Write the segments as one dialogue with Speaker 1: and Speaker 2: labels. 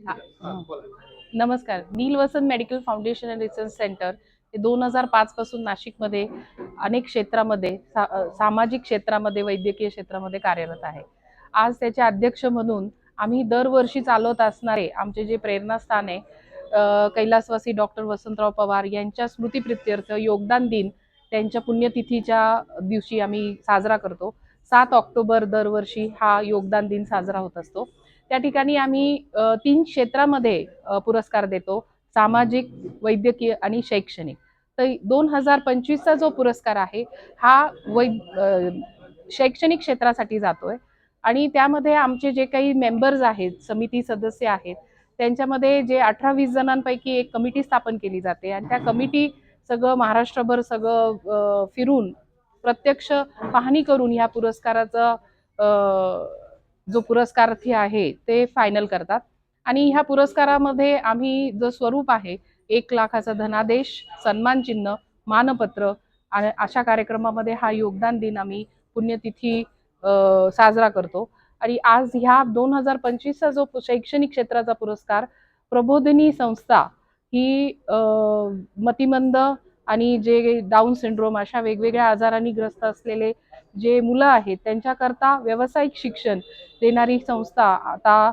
Speaker 1: नमस्कार. Neel Vasant medical foundation and research centre हे दोन हजार पाच पासून नाशिकमध्ये अनेक क्षेत्रामध्ये सा सामाजिक क्षेत्रामध्ये वैद्यकीय क्षेत्रामध्ये कार्यरत आहे. आज त्याचे अध्यक्ष म्हणून आम्ही दरवर्षी चालवत असणारे आमचे जे प्रेरणास्थान आहे कैलासवासी डॉक्टर वसंतराव पवार यांच्या स्मृतीप्रित्यर्थ योगदान दिन त्यांच्या पुण्यतिथीच्या दिवशी आम्ही साजरा करतो. सात ऑक्टोबर दरवर्षी हा योगदान दिन साजरा होत असतो. त्या ठिकाणी आम्ही तीन क्षेत्रामध्ये पुरस्कार देतो. सामाजिक वैद्यकीय आणि शैक्षणिक. तर दोन हजार पंचवीसचा जो पुरस्कार आहे हा वै शैक्षणिक क्षेत्रासाठी जातोय. आणि त्यामध्ये आमचे जे काही मेंबर्स आहेत समिती सदस्य आहेत त्यांच्यामध्ये जे अठरा वीस जणांपैकी एक कमिटी स्थापन केली जाते. आणि त्या कमिटी सगळं महाराष्ट्रभर सगळं फिरून प्रत्यक्ष पाहणी करून ह्या पुरस्काराचं जो पुरस्कारार्थी आहे ते फायनल करतात. आणि ह्या पुरस्कारामध्ये आम्ही जो स्वरूप आहे एक लाखाचा धनादेश सन्मान चिन्ह मानपत्र आणि अशा कार्यक्रमामध्ये हा योगदान दिन आम्ही पुण्यतिथी साजरा करतो. आणि आज ह्या दोन हजार पंचवीसचा जो शैक्षणिक क्षेत्राचा पुरस्कार प्रबोधिनी संस्था ही मतिमंद आणि जे डाऊन सिंड्रोम अशा वेगवेगळ्या आजारांनी ग्रस्त असलेले जे मुलं आहेत त्यांच्याकरता व्यावसायिक शिक्षण देणारी संस्था आता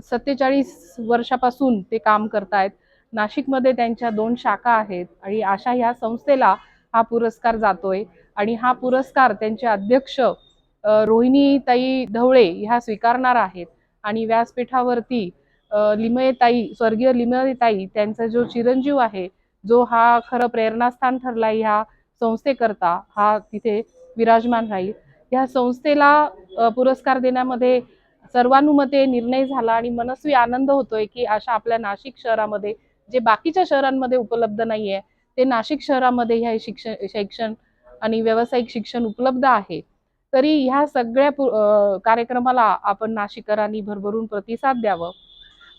Speaker 1: सत्तेचाळीस वर्षापासून ते काम करतायत. नाशिकमध्ये त्यांच्या दोन शाखा आहेत आणि अशा ह्या संस्थेला हा पुरस्कार जातोय आणि हा पुरस्कार त्यांचे अध्यक्ष रोहिणीताई ढवळे ह्या स्वीकारणार आहेत आणि व्यासपीठावरती अ, लिमयताई स्वर्गीय लिमयताई त्यांचा जो चिरंजीव आहे जो हा खरं प्रेरणास्थान ठरला ह्या संस्थेकरता हा तिथे विराजमान राहील. या संस्थेला पुरस्कार देण्यामध्ये सर्वानुमते निर्णय झाला आणि मनस्वी आनंद होतोय की अशा आपल्या नाशिक शहरामध्ये जे बाकीच्या शहरांमध्ये उपलब्ध नाहीये ते नाशिक शहरामध्ये ह्या शिक्षण शैक्षण आणि व्यावसायिक शिक्षण उपलब्ध आहे. तरी ह्या सगळ्या कार्यक्रमाला आपण नाशिकरांनी भरभरून प्रतिसाद द्यावं.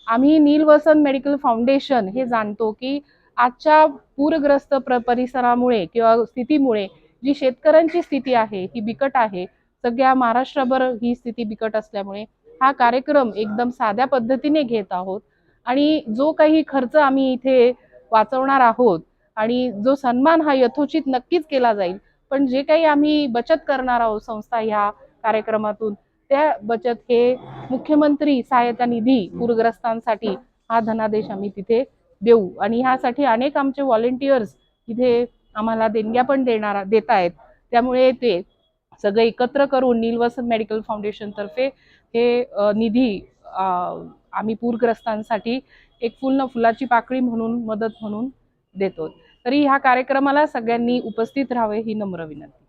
Speaker 1: आम्ही नील वसंत मेडिकल फाउंडेशन हे जाणतो की आजच्या पूरग्रस्त प्र परिसरामुळे किंवा स्थितीमुळे जी शेतकऱ्यांची स्थिती आहे ही बिकट आहे. सगळ्या महाराष्ट्रभर ही स्थिती बिकट असल्यामुळे हा कार्यक्रम एकदम साध्या पद्धतीने घेत आहोत. आणि जो काही खर्च आम्ही इथे वाचवणार आहोत आणि जो सन्मान हा यथोचित नक्कीच केला जाईल पण जे काही आम्ही बचत करणार आहोत संस्था ह्या कार्यक्रमातून त्या बचत हे मुख्यमंत्री सहायता निधी पूरग्रस्तांसाठी हा धनादेश आम्ही तिथे देऊ. आणि ह्यासाठी अनेक आमचे व्हॉलेंटियर्स इथे आम्हाला देणग्या पण देणार देत आहेत त्यामुळे ते सगळे एकत्र करून नीलवसंत मेडिकल फाउंडेशनतर्फे हे निधी आम्ही पूरग्रस्तांसाठी एक फुल न फुलाची पाकळी म्हणून मदत म्हणून देतो. तरी ह्या कार्यक्रमाला सगळ्यांनी उपस्थित राहावे ही नम्र विनंती.